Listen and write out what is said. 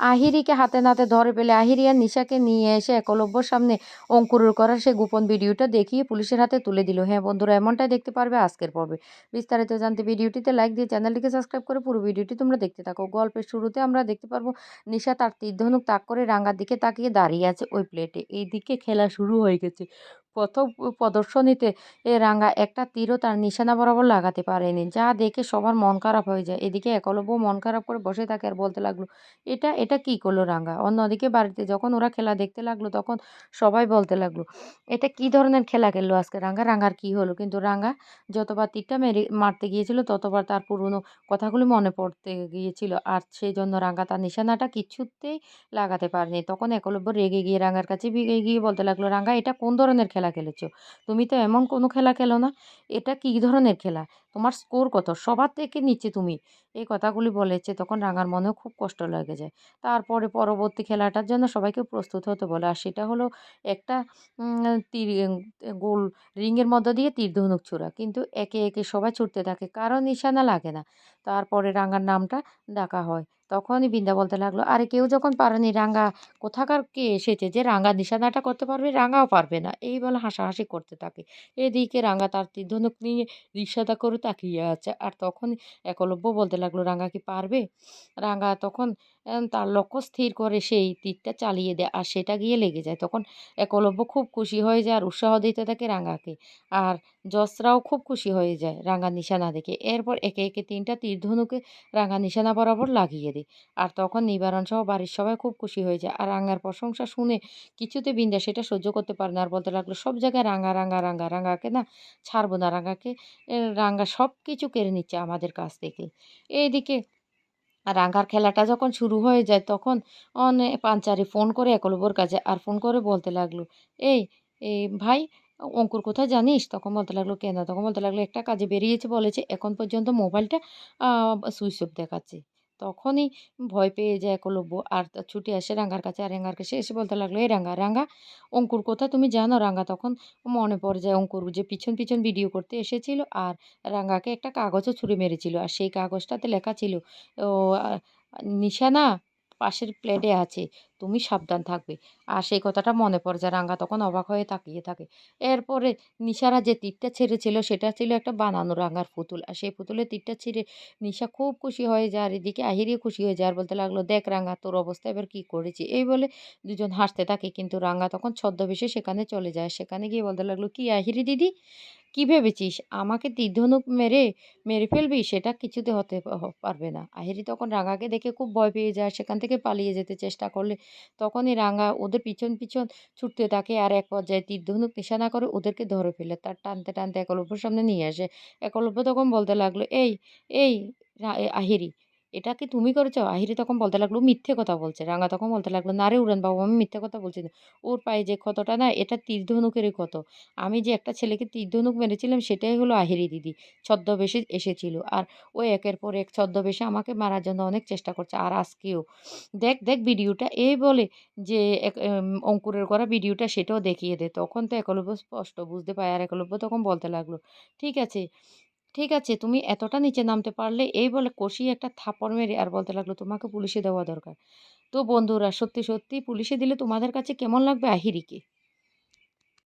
আহিরিকে হাতে নাতে ধরে পেলে আহিরি আর নিশাকে নিয়ে এসে একলব্যর সামনে অঙ্কুরের করা সে গোপন ভিডিওটা দেখিয়ে পুলিশের হাতে তুলে দিল। হ্যাঁ বন্ধুরা, এমনটাই দেখতে পারবে আজকের পর্বে। বিস্তারিত জানতে ভিডিওটিতে লাইক দিয়ে চ্যানেলটিকে সাবস্ক্রাইব করে পুরো ভিডিওটি তোমরা দেখতে থাকো। গল্পের শুরুতে আমরা দেখতে পারব, নিশা তার তীর্ধনুক তাক করে রাঙ্গার দিকে তাকিয়ে দাঁড়িয়ে আছে ওই প্লেটে এই দিকে খেলা শুরু হয়ে গেছে। প্রথম প্রদর্শনীতে এ রাঙা একটা তীরও তার নিশানা বরাবর লাগাতে পারেনি। যা দেখে সবার মন খারাপ হয়ে যায়। এদিকে একলব্য মন খারাপ করে বসে থাকে আর বলতে লাগল, এটা এটা কি করল রাঙা অন্যদিকে বাড়িতে যখন ওরা খেলা দেখতে লাগল, তখন সবাই বলতে লাগল, এটা কি ধরনের খেলা খেললো আজকে রাঙা রাঙার কি হলো? কিন্তু রাঙা যতবার তীরটা মেরে, মারতে গিয়েছিল, ততবার তার পুরনো কথাগুলি মনে পড়তে গিয়েছিল। আর সেই জন্য রাঙা তার নিশানাটা কিছুতেই লাগাতে পারেনি। তখন একলব্য রেগে গিয়ে রাঙার কাছে ভিগে গিয়ে বলতে লাগল রাঙা এটা কোন ধরনের খেলা? খেলেছো? তুমি তো এমন কোনো খেলা খেলো না। এটা কী ধরনের খেলা? তোমার স্কোর কত? সবার থেকে নিচে তুমি। এই কথাগুলি বলেছে, তখন রাঙার মনেও খুব কষ্ট লেগে যায়। তারপরে পরবর্তী খেলাটার জন্য সবাইকে প্রস্তুত হতে বলে। আর সেটা হলো একটা তীর গোল রিংয়ের মধ্য দিয়ে তীর ধনুক ছোড়া। কিন্তু একে একে সবাই ছুটতে থাকে, কারও নিশানা লাগে না। তারপরে রাঙার নামটা ডাকা হয়। তখনই বিন্দা বলতে লাগল, আরে কেউ যখন পারেনি রাঙা, কোথাকার কে এসেছে যে রাঙা নিশানাটা করতে পারবে, রাঙাও পারবে না? এই বলে হাসাহাসি করতে থাকে। এদিকে রাঙা তার তীর্ধনুক নিয়ে রিক্সাদা করে তাকিয়ে আছে। আর তখন একলব্য বলতে লাগল, রাঙা কি পারবে? রাঙা তখন তার লক্ষ্য স্থির করে সেই তীরটা চালিয়ে দেয়। আর সেটা গিয়ে লেগে যায়। তখন একলব্য খুব খুশি হয়ে যায় আর উৎসাহ দিতে থাকে রাঙাকে। আর যশরাও খুব খুশি হয়ে যায় রাঙা নিশানা দেখে। এরপর একে একে তিনটা তীরধনুকে রাঙা নিশানা বরাবর লাগিয়ে দেয়। আর তখন নিবারণ সহ বাড়ির সবাই খুব খুশি হয়ে যায়। আর রাঙার প্রশংসা শুনে কিছুতে বিন্দা সেটা সহ্য করতে পারে না আর বলতে লাগল, সব জায়গায় রাঙা রাঙা রাঙা, রাঙাকে না ছাড়বো না। রাঙাকে রাঙা সব কিছু কেড়ে নিচ্ছে আমাদের কাছ থেকে। এইদিকে রাঙার খেলাটা যখন শুরু হয়ে যায়, তখন অনেক পাঞ্চারি ফোন করে একলবর কাছে আর ফোন করে বলতে লাগল, এই এই ভাই, অঙ্কুর কোথায় জানিস? তখন বলতে লাগল, কেন? তখন বলতে লাগল, একটা কাজে বেরিয়েছে বলেছে, এখন পর্যন্ত মোবাইলটা সুইচ অফ দেখাচ্ছে। তখনই ভয় পেয়ে যায় একলব্য আর ছুটে আসে রাঙ্গার কাছে। আর রাঙ্গার কাছে এসে বলতে লাগল, এই রাঙ্গা রাঙ্গা, অঙ্কুর কোথায় তুমি জানো? রাঙ্গা তখন মনে পড়ে যায় অঙ্কুর যে পিছন পিছন ভিডিও করতে এসেছিল। আর রাঙ্গাকে একটা কাগজও ছুঁড়ে মেরেছিল। আর সেই কাগজটাতে লেখা ছিল, ও নিশানা পাশের প্লেটে আছে, তুমি সাবধান থাকবে। আর সেই কথাটা মনে পড়ে যায় রাঙ্গা তখন অবাক হয়ে তাকিয়ে থাকে। এরপরে নিশারা যে তীরটা ছেড়েছিল, সেটা ছিল একটা বানানো রাঙার পুতুল। আর সেই পুতুলের তীরটা ছিঁড়ে নিশা খুব খুশি হয়ে যায়, আর এদিকে আহিরিও খুশি হয়ে যায় আর বলতে লাগল, দেখ রাঙ্গা তোর অবস্থা এবার কী করেছি? এই বলে দুজন হাসতে থাকে, কিন্তু রাঙ্গা তখন ছদ্মবেশে সেখানে চলে যায়। সেখানে গিয়ে বলতে লাগল, কি আহিরি দিদি? কী ভেবেছিস? আমাকে তীর্ধনুক মেরে মেরে ফেলবি? সেটা কিছুতে হতে পারবে না। আহেরি তখন রাঙাকে দেখে খুব ভয় পেয়ে যায়। সেখান থেকে পালিয়ে যেতে চেষ্টা করলে তখনই রাঙা ওদের পিছন পিছন ছুটতে থাকে আর এক পর্যায়ে তীর ধনুক নিশানা করে ওদেরকে ধরে ফেলে। তার টানতে টানতে একলব্যর সামনে নিয়ে আসে। একলব্য তখন বলতে লাগল, এই এই আহিরি এটা কি তুমি করেছ? আহিরি তখন বলতে লাগল, মিথ্যে কথা বলছে। রাঙা তখন বলতে লাগল, না রে উড়ান বাবু, আমি মিথ্যে কথা বলছি ওর পায়ে যে ক্ষতটা না, এটা তীর ধনুকেরই ক্ষত। আমি যে একটা ছেলেকে তীর ধনুক মেরেছিলাম, সেটাই হলো আহিরি দিদি। ছদ্মবেশে এসেছিল। আর ও একের পর এক ছদ্মবেশে আমাকে মারার জন্য অনেক চেষ্টা করছে, আর আজকেও। দেখ দেখ ভিডিওটা। এই বলে যে, এক অঙ্কুরের করা ভিডিওটা সেটাও দেখিয়ে দে। তখন তো একলব্য স্পষ্ট, বুঝতে পায়। আর একলব্য তখন বলতে লাগল, ঠিক আছে ঠিক আছে, তুমি এতটা নিচে নামতে পারলে এই বলে কষিয়ে একটা থাপড় মেরে আর বলতে লাগল, তোমাকে পুলিশে দেওয়া দরকার। তো বন্ধুরা, সত্যি সত্যি পুলিশে দিলে তোমাদের কাছে কেমন লাগবে? আহিরিকে